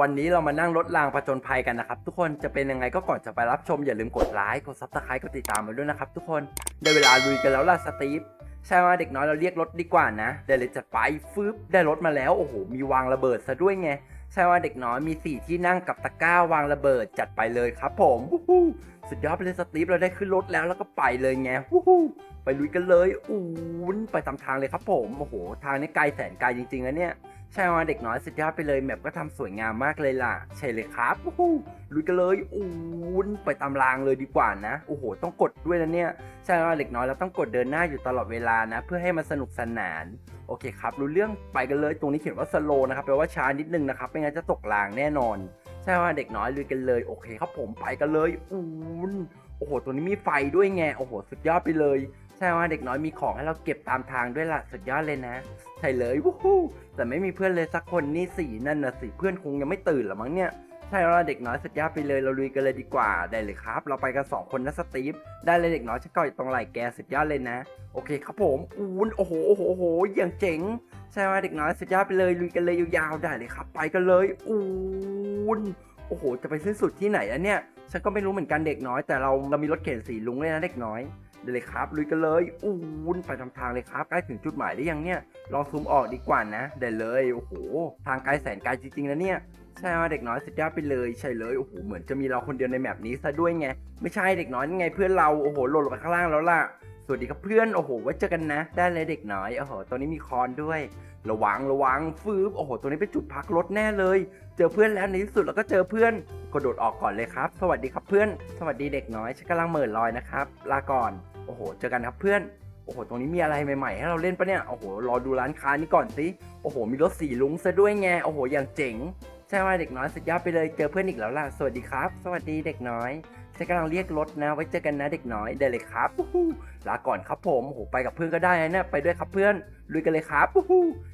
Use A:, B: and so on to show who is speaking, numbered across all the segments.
A: วันนี้เรามานั่งรถรางประจนภัยกันนะครับ ทุกคนจะเป็นยังไงก็ก่อนจะไปรับชมอย่าลืมกดไลค์กดซับสไครต์กดติดตามมาด้วยนะครับ ทุกคนได้เวลาลุยกันแล้วล่ะสตีฟใช่ว่าเด็กน้อยเราเรียกรถดีกว่านะเดี๋ยวเลยจัดไปฟึบได้รถมาแล้วโอ้โหมีวางระเบิดซะด้วยไงใช่ว่าเด็กน้อยมีสี่ที่นั่งกับตะกร้าวางระเบิดจัดไปเลยครับ ผมหูหูสุดยอดไปเลยสตีฟเราได้ขึ้นรถแล้วแล้วก็ไปเลยไงหูหูไปลุยกันเลยอูนไปตามทางเลยครับ ผมโอ้โหทางนี้ไกลแสนไกลจริงๆนะเนี่ย ใช่ว่าเด็กน้อยสุดยอดไปเลยแมปก็ทำสวยงามมากเลยล่ะ ใช่เลยครับโอ้โหลุยกันเลยอู้นไปตามรางเลยดีกว่านะ โอ้โห ต้องกดด้วยนะเนี่ยใช่ว่าเด็กน้อยเราต้องกดเดินหน้าอยู่ตลอดเวลานะ เพื่อให้มันสนุกสนาน โอเคครับ รู้เรื่องไปกันเลย ตรงนี้เขียนว่าสโลนะครับแปลว่าช้านิดนึงนะครับไม่งั้นจะตกรางแน่นอนใช่ว่าเด็กน้อยลุยกันเลยโอเคครับผมไปกันเลยอู้นโอ้โหตัวนี้มีไฟด้วยไงโอ้โหสุดยอดไปเลย ใช่ว่าเด็กน้อยมีของให้เราเก็บตามทางด้วยล่ะสุดยอดเลยนะ ใช่เลยวู้ฮู้แต่ไม่มีเพื่อนเลยสักคนนี่สีนั่นนะสิเพื่อนคงยังไม่ตื่นหรอมั้งเนี่ยใช่แล้วเด็กน้อยสุดยอดไปเลยเราลุยกันเลยดีกว่าได้เลยครับ เราไปกันสองคนนะสตีฟได้เลยเด็กน้อยฉันก่อยตรงไหล่แกสุดยอดเลยนะ โอเคครับผมอูนโอ้โหโอ้โหโอ้โหอย่างเจ๋ง ใช่ไหมเด็กน้อยสุดยอดไปเลยลุยกันเลยยาวๆได้เลยครับ ไปกันเลยอูนโอ้โห จะไปสิ้นสุดที่ไหนอะเนี่ย ฉันก็ไม่รู้เหมือนกันเด็กน้อยแต่เราเรามีรถเข็นสีลุงเลยนะเด็กน้อย ได้เลยครับลุยกันเลยอูนไปทำทางเลยครับใกล้ถึงจุดหมายหรือยังเนี่ยลองซูมออกดีกว่านะได้เลยโอ้โหทางไกลแสนไกลจริงๆนะเนี่ยใช่ไหมเด็กน้อยสุดยอดไปเลยใช่เลยโอ้โหเหมือนจะมีเราคนเดียวในแมปนี้ซะด้วยไงไม่ใช่เด็กน้อยไงเพื่อนเราโอ้โหหล่นลงไปข้างล่างแล้วล่ะสวัสดีครับเพื่อนโอ้โหไว้เจอกันนะ ได้เลยเด็กน้อยโอ้โหตอนนี้มีคอนด้วย ระวังระวังฟืบโอ้โหตัวนี้เป็นจุดพักรถแน่เลย เจอเพื่อนแล้วในที่สุดเราก็เจอเพื่อนกระโดดออกก่อนเลยครับ สวัสดีครับเพื่อน สวัสดีเด็กน้อยฉันกำลังเหม่อลอยนะครับลาก่อน โอ้โห เจอกันครับเพื่อน โอ้โห ตรงนี้มีอะไรใหม่ๆ ให้เราเล่นปะเนี่ย โอ้โห รอดูร้านค้านี้ก่อนสิ โอ้โห มีรถสีลุงซะด้วยไง โอ้โห อย่างเจ๋ง ใช่ไหมเด็กน้อยสุดยอดไปเลย เจอเพื่อนอีกแล้วล่ะ สวัสดีครับ สวัสดีเด็กน้อย ฉันกำลังเรียกรถนะ ไว้เจอกันนะเด็กน้อยได้เลยครับลาก่อนครับผมโอ้โหไปกับเพื่อนก็ได้นะเนี่ยไปด้วยครับเพื่อนลุยกันเลยครับ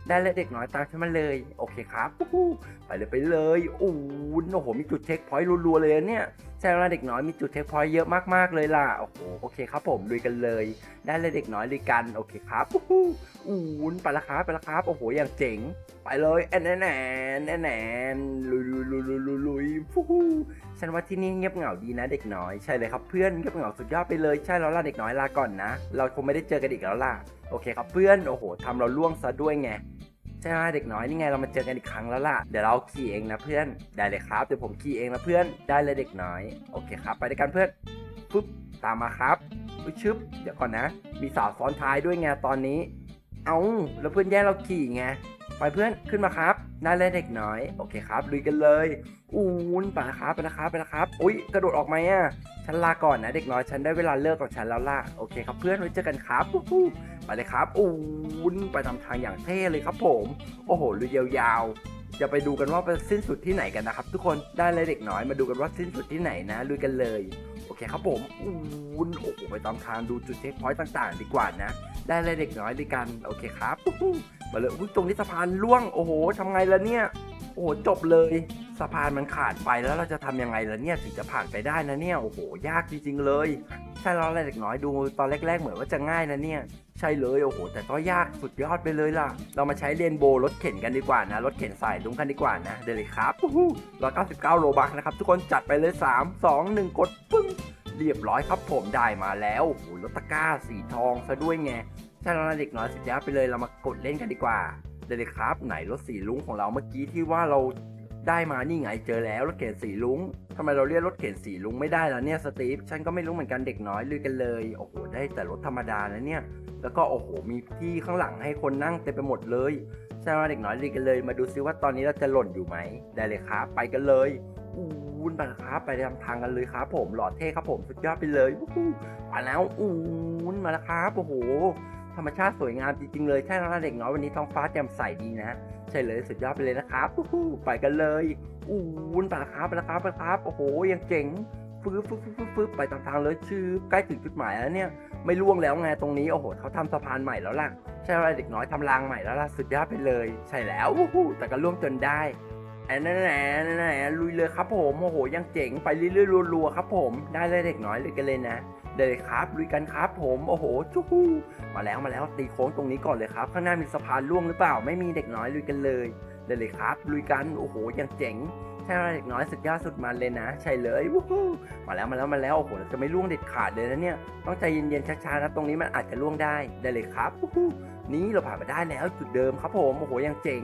A: ได้เลยเด็กน้อยตามฉันมาเลย โอเคครับไปเลยไปเลยอู้โอ้โหมีจุดเช็คพอยต์รัวๆเลยเนี่ยใช่แล้วเด็กน้อยมีจุดเช็คพอยต์เยอะมากๆเลยล่ะโอ้โหโอเคครับผมลุยกันเลย ได้เลยเด็กน้อยลุยกันโอเคครับ อู้หูอู้นไปละครับไปละครับโอ้โหอย่างเจ๋ง ไปเลยแอนแอนแอนแอนแอนลุยลุยลุยลุยลุยลุยฟูฮู้ฉันว่าที่นี่เงียบเหงาดีนะเด็กน้อยใช่เลยครับเพื่อนเงียบเหงาสุดยอดไปเลยใช่แล้วล่ะเด็กน้อยลาก่อนนะ เราคงไม่ได้เจอกันอีกแล้วล่ะโอเคครับเพื่อนโอ้โหทำเราล่วงซะด้วยไงใช่ไหมเด็กน้อยนี่ไงเรามาเจอกันอีกครั้งแล้วล่ะเดี๋ยวเราขี่เองนะเพื่อนได้เลยครับเดี๋ยวผมขี่เองนะเพื่อนได้เลยเด็กน้อยโอเคครับ ไปด้วยกันเพื่อนปุ๊บตามมาครับอุ๊ยชึบเดี๋ยวก่อนนะ มีสาวซ้อนท้ายด้วยไงตอนนี้ เอาแล้วเพื่อนแย่งเราขี่ไงไปเพื่อนขึ้นมาครับได้เลยเด็กน้อย โอเคครับลุยกันเลยอูนไปนะครับไปนะครับไปนะครับอุ้ยกระโดดออกไหมอะฉันลาก่อนนะเด็กน้อยฉันได้เวลาเลิกกับฉันแล้วล่ะโอเคครับเพื่อนไว้เจอกันครับอู้หูไปเลยครับอูนไปทำทางอย่างเท่เลยครับผม โอ้โหลุยยาวๆจะไปดูกันว่าไปสิ้นสุดที่ไหนกันนะครับ ทุกคนได้เลยเด็กน้อยมาดูกันว่าสิ้นสุดที่ไหนนะลุยกันเลย โอเคครับผมอูนโอ้โหไปตามทางดูจุดเช็คพอยต์ต่างๆ ดีกว่านะ ได้เลยเด็กน้อยด้วยกันโอเคครับอู้หูมาเลยอุ๊ยตรงนี้สะพานล่วงโอ้โหทำไงล่ะเนี่ยโอ้โหจบเลยสะพานมันขาดไปแล้วเราจะทำยังไงล่ะเนี่ยถึงจะผ่านไปได้นะเนี่ยโอ้โหยากจริงๆเลย ใช่แล้วแหละเด็กน้อยดูตอนแรก ๆ เหมือนว่าจะง่ายนะเนี่ย ใช่เลยโอ้โห แต่ก็ยากสุดยอดไปเลยล่ะ เรามาใช้เรนโบว์รถเข็นกันดีกว่านะ รถเข็นสายลุงกันดีกว่านะเดี๋ยวเลยครับร้อยเก้าสิบเก้าโลบักนะครับ ทุกคนจัดไปเลย3 2 1กดปึ้งเรียบร้อยครับผมได้มาแล้วโอ้โหรถตะกร้าสีทองซะด้วยไงใช่แล้วนะเด็กน้อยสุดยอดไปเลยเรามากดเล่นกันดีกว่าเดี๋ยวเลยครับ ไหนรถสีลุงของเราเมื่อกี้ที่ว่าเรา ได้มานี่ไงเจอแล้วรถเข็นสีลุงทำไมเราเรียกรถเข็นสีลุงไม่ได้ล่ะเนี่ยสตีฟฉันก็ไม่รู้เหมือนกันเด็กน้อยลุยกันเลยโอ้โหได้แต่รถธรรมดานะเนี่ย แล้วก็โอ้โหมีที่ข้างหลังให้คนนั่งเต็มไปหมดเลยใช่ไหมเด็กน้อยลุยกันเลย มาดูซิว่าตอนนี้เราจะหล่นอยู่ไหมได้เลยครับไปกันเลยอู้นไปครับไปทำทางกันเลยครับผมหล่อเท่ครับผมสุดยอดไปเลยอู้หูมาแล้วอู้นมาแล้วครับโอ้โหธรรมชาติสวยงามจริงๆเลยใช่แล้วนะเด็กน้อยวันนี้ท้องฟ้าแจ่มใสดีนะ ใช่เลยสุดยอดไปเลยนะครับไปกันเลยอู้นไปแล้วครับไปแล้วครับไปแล้วครับโอ้โหยังเจ๋งฟึบฟึบฟึบฟึบฟึบไปตามทางเลยชื่อใกล้ถึงจุดหมายแล้วเนี่ยไม่ล่วงแล้วไงตรงนี้โอ้โหเขาทำสะพานใหม่แล้วล่ะใช่แล้วเด็กน้อยทำรางใหม่แล้วล่ะสุดยอดไปเลย ใช่แล้วอู้หูแต่ก็ล่วงจนได้แอนนั่นแหละนั่นแหละลุยเลยครับผมโอ้โหยังเจ๋งไปเรื่อยๆรัวๆครับผมได้เลยเด็กน้อยเลยกันเลยนะ เดี๋ยวเลยครับลุยกันครับผมโอ้โหจู้ฮู้มาแล้วมาแล้วตีโค้งตรงนี้ก่อนเลยครับ ข้างหน้ามีสะพานล่วงหรือเปล่า ไม่มีเด็กน้อยลุยกันเลยเดี๋ยวได้เลยครับลุยกันโอ้โหย่างเจ๋งใช่ไหมเด็กน้อยสุดยอดสุดมันเลยนะ ใช่เลยวู้ฮู้มาแล้วมาแล้วมาแล้วโอ้โหเราจะไม่ล่วงเด็ดขาดเลยนะเนี่ยต้องใจเย็นๆช้าๆนะตรงนี้มันอาจจะล่วงได้ได้เลยครับวู้ฮู้นี่เราผ่านมาได้แล้วจุดเดิมครับผมโอ้โหย่างเจ๋ง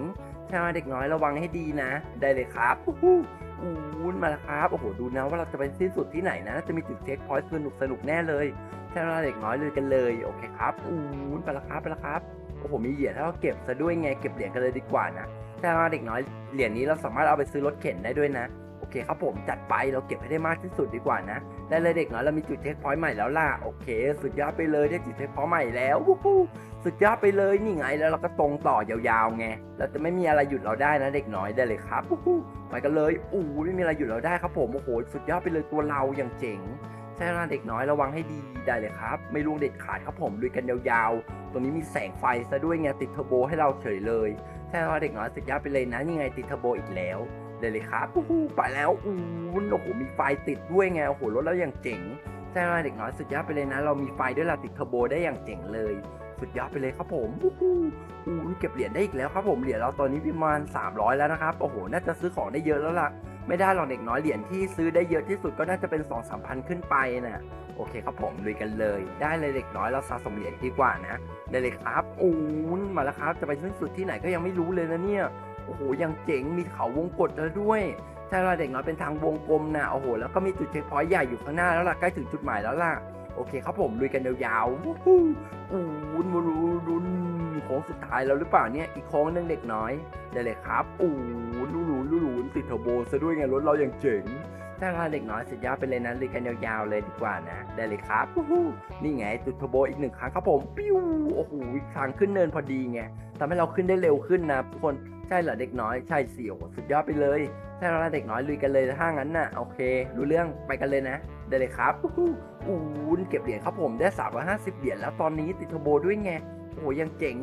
A: ใช่ไหมเด็กน้อยระวังให้ดีนะ ได้เลยครับวู้ฮู้ อู้นมาแล้วครับ โอ้โห ดูนะว่าเราจะไปสิ้นสุดที่ไหนนะ จะมีจุดเช็คพอยต์สนุกสนุกแน่เลยใช่เราเด็กน้อยเลยกันเลย โอเคครับ อู้นไปแล้วครับไปแล้วครับ โอ้โห มีเหรียญถ้าเราเก็บซะด้วยไง เก็บเหรียญกันเลยดีกว่านะ แต่เราเด็กน้อย เหรียญนี้เราสามารถเอาไปซื้อรถเข็นได้ด้วยนะ เคครับผมจัดไปเราเก็บให้ได้มากที่สุดดีกว่านะ ได้เลยเด็กน้อยเรามีจุดเช็คพอยต์ใหม่แล้วล่ะโอเค สุดยอดไปเลยได้จุดเช็คพอยต์ใหม่แล้ววู้ฮู้สุดยอดไปเลยนี่ไงแล้วเราก็ตรงต่อยาวๆไงเราจะไม่มีอะไรหยุดเราได้นะเด็กน้อยได้เลยครับวู้ฮู้ไปกันเลยอู้ไม่มีอะไรหยุดเราได้ครับผมโอ้โหสุดยอดไปเลยตัวเราอย่างเจ๋งใช่ล้วนะเด็กน้อยระวังให้ดีได้เลยครับ ไม่ล่วงเด็ดขาดครับผมลุยกันยาวๆ ตรงนี้มีแสงไฟซะด้วยไงติดเทอร์โบให้เราเฉยเลย ใช่ล้วเด็กน้อยสุดยอดไปเลยนะนี่ไงติดเทอร์โบอีกแล้ว ได้เลยครับไปแล้วอู้โอ้โหมีไฟติดด้วยไงโอ้โหรถเราอย่างเจ๋งใช่แล้วเด็กน้อยสุดยอดไปเลยนะ เรามีไฟด้วยเราติดเทอร์โบได้อย่างเจ๋งเลย สุดยอดไปเลยครับผมอู้หูอู้เก็บเหรียญได้อีกแล้วครับผมเหรียญเราตอนนี้ประมาณ 300 แล้วนะครับโอ้โหน่าจะซื้อของได้เยอะแล้วล่ะไม่ได้หรอกเด็กน้อยเหรียญที่ซื้อได้เยอะที่สุดก็น่าจะเป็น2องสามพันขึ้นไปนะโอเคครับผมลุยกันเลย ได้เลยเด็กน้อยเราสะสมเหรียญดีกว่านะได้เลยครับอูนมาแล้วครับจะไปสิ้นสุดที่ไหนก็ยังไม่รู้เลยนะเนี่ย โอ้โหยังเจ๋งมีเขาวงกดแล้วด้วยใช่แล้วเด็กน้อยเป็นทางวงกลมนะโอ้โหแล้วก็มีจุดเช็คพอยต์ใหญ่อยู่ข้างหน้าแล้วล่ะใกล้ถึงจุดหมายแล้วล่ะโอเคครับผมลุยกันยาวๆวู้ฮู้อูนรูรุนโค้งสุดท้ายแล้วหรือเปล่าเนี่ยอีกโค้งนึงเด็กน้อยได้เลยครับอูนลูรูลูรูนติดเทอร์โบซะด้วยไงรถเราอย่างเจ๋งถ้าเราเด็กน้อยสุดยอดไปเลยนะลุยกันยาวๆเลยดีกว่านะได้เลยครับวู้ฮู้นี่ไงจุดเทอร์โบอีกหนึ่งครั้งครับผมปิ้วโอ้โหทางขึ้นเนินพอดีไงทำให้เราขึ้นได้เร็วขึ้นนะทุกคน ใช่เหรอเด็กน้อยใช่สิโอสุดยอดไปเลยถ้าเราเด็กน้อยลุยกันเลยถ้างั้นน่ะโอเค รู้เรื่องไปกันเลยนะได้เลยครับอู้นเก็บเหรียญครับผมได้350เหรียญแล้วตอนนี้ติดเทอร์โบด้วยไงโอ้โหยังเจ๋ง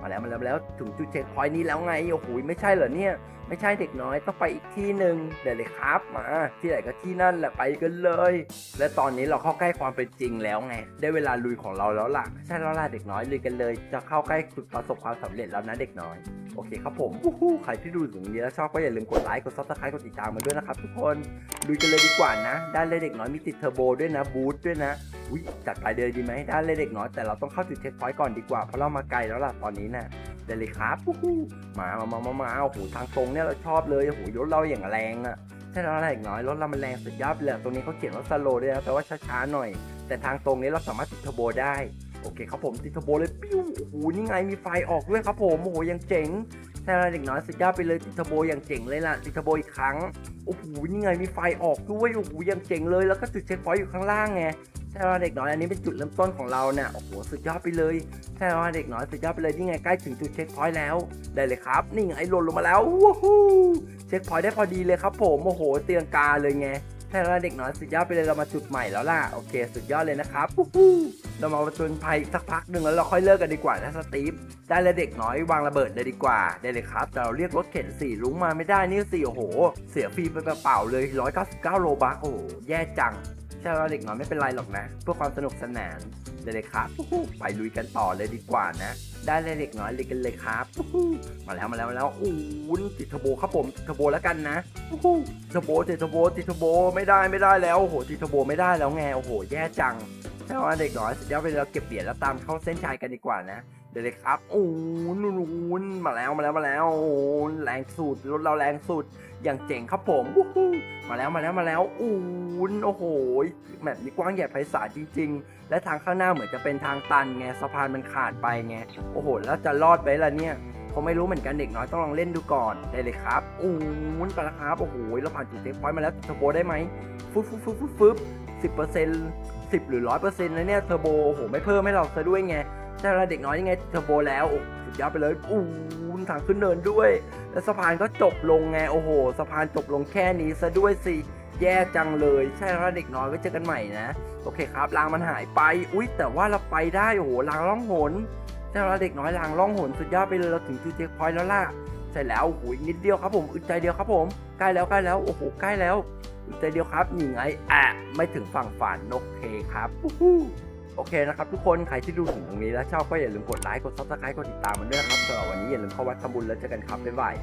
A: มาแล้วมาแล้วแล้วถึงจุดเช็คพอยต์นี้แล้วไงโอ้โหไม่ใช่เหรอเนี่ย ไม่ใช่เด็กน้อยต้องไปอีกที่หนึ่งเดี๋ยวเลยครับมาที่ไหนก็ที่นั่นแหละไปกันเลย และตอนนี้เราเข้าใกล้ความเป็นจริงแล้วไง ได้เวลาลุยของเราแล้วล่ะใช่แล้วล่ะเด็กน้อยลุยกันเลย จะเข้าใกล้จุดประสบความสำเร็จแล้วนะเด็กน้อย โอเคครับผมใครที่ดูถึงนี้แล้วชอบก็อย่าลืมกดไลค์ กดซับสไครต์กดติดตามมาด้วยนะครับทุกคนลุยกันเลยดีกว่านะ ได้เลยเด็กน้อยมีติดเทอร์โบด้วยนะ บูทด้วยนะอุ้ยจัดไปเลยดีไหมได้เลยเด็กน้อยแต่เราต้องเข้าจุดเช็คพอยต์ก่อนดีกว่า เพราะเรามาไกลแล้วล่ะตอนนี้น่ะได้เลยครับมามามามามาโอ้โหทางตรงเนี่ยเราชอบเลยโอ้โหรถเราอย่างแรงอะใช่แล้วแหละอย่างน้อยรถเรามันแรงสุดยอดเลยตรงนี้เขาเขียนว่าสโลด้วยนะแปลว่าช้าๆหน่อย แต่ทางตรงนี้เราสามารถติดเทอร์โบได้ โอเคครับผมติดเทอร์โบเลยปิ้วโอ้โหนี่ไงมีไฟออกด้วยครับผมโอ้โหยังเจ๋งใช่แล้วเด็กน้อยสุดยอดไปเลยติดเทอร์โบอย่างเจ๋งเลยล่ะติดเทอร์โบอีกครั้งโอ้โหนี่ไงมีไฟออกด้วยโอ้โหยังเจ๋งเลยแล้วก็จุดเช็คพอยต์อยู่ข้างล่างไงใช่แล้วเด็กน้อยอันนี้เป็นจุดเริ่มต้นของเราเนี่ยโอ้โหสุดยอดไปเลยใช่แล้วเด็กน้อยสุดยอดไปเลยนี่ไงใกล้ถึงจุดเช็คพอยต์แล้วได้เลยครับ นี่ไงหล่นลงมาแล้ววู้ฮู้เช็คพอยต์ได้พอดีเลยครับผมโอ้โหเตียงกาเลยไง ใช่แล้วเด็กน้อยสุดยอดไปเลยเรามาจุดใหม่แล้วล่ะโอเค สุดยอดเลยนะครับเรามาประจนภัยสักพักหนึ่งแล้วเราค่อยเลิกกันดีกว่านะสตีฟได้เลยเด็กน้อยวางระเบิดเลยดีกว่าได้เลยครับ แต่เราเรียกรถเข็นสี่ลุงมาไม่ได้นี่สี่โอ้โห เสียฟรีไปเปล่าเลย 199 โลบักโอ้โหแย่จัง ใช่แล้วเด็กน้อยไม่เป็นไรหรอกนะ เพื่อความสนุกสนานได้เลยครับวู้ฮู้ไปลุยกันต่อเลยดีกว่านะ ได้เลยเด็กน้อยเลยกันเลยครับวู้ฮู้มาแล้วมาแล้วมาแล้วอู้วติดเทอร์โบครับผมติดเทอร์โบแล้วกันนะวู้ฮู้เทอร์โบติดเทอร์โบติดเทอร์โบไม่ได้ไม่ได้แล้วโอ้โหติดเทอร์โบไม่ได้แล้วไงโอ้โหแย่จังใช่ว่าเด็กน้อยสุดยอดไปเลยเราเก็บเหรียญแล้วตามเข้าเส้นชัยกันดีกว่านะ เดี๋ยวเลยครับอู้นูนมาแล้วมาแล้วมาแล้วโอ้แรงสุดรถเราแรงสุด อย่างเจ๋งครับผมวู้ฮู้มาแล้วมาแล้วมาแล้วอู้โอ้โหแบบนี้กว้างใหญ่ไพศาลจริง ๆ และทางข้างหน้าเหมือนจะเป็นทางตันไงสะพานมันขาดไปไงโอ้โห แล้วจะรอดไหมล่ะเนี่ยผมไม่รู้เหมือนกันเด็กน้อยต้องลองเล่นดูก่อนได้เลยครับอู้นไปแล้วครับโอ้โหเราผ่านจุดเซฟพอยต์มาแล้วเทอร์โบได้ไหมฟึบฟึบฟึบฟึบฟึบสิบเปอร์เซ็นต์สิบหรือร้อยเปอร์เซ็นต์นะเนี่ยเทอร์โบโอ้โหไม่เพิ่มให้เราซะด้วยไง แต่เราเด็กน้อยยังไงเทอร์โบแล้วโอ้สุดยอดไปเลยอู้นทางขึ้นเนินด้วย แล้วสะพานก็จบลงไงโอ้โหสะพานจบลงแค่นี้ซะด้วยสิแย่จังเลย ใช่แล้วเด็กน้อยไว้เจอกันใหม่นะ โอเคครับรางมันหายไป อุ๊ย แต่ว่าเราไปได้โอ้โหรางล่องหนใช่แล้วเด็กน้อยรางล่องหนสุดยอดไปเลยเราถึงจุดเช็คพอยต์แล้วล่ะใช่แล้วโอ้โหนิดเดียวครับผมอึดใจเดียวครับผมใกล้แล้วใกล้แล้วโอ้โหใกล้แล้วอึดใจเดียวครับนี่ไงอะไม่ถึงฝั่งฝันโอเคครับ โอเคนะครับทุกคนใครที่ดูถึงตรงนี้แล้วชอบก็อย่าลืมกดไลค์กดซับสไครต์กดติดตามมันด้วยนะครับสำหรับวันนี้อย่าลืมเข้าวัดทำบุญแล้วเจอกันครับบ๊ายบาย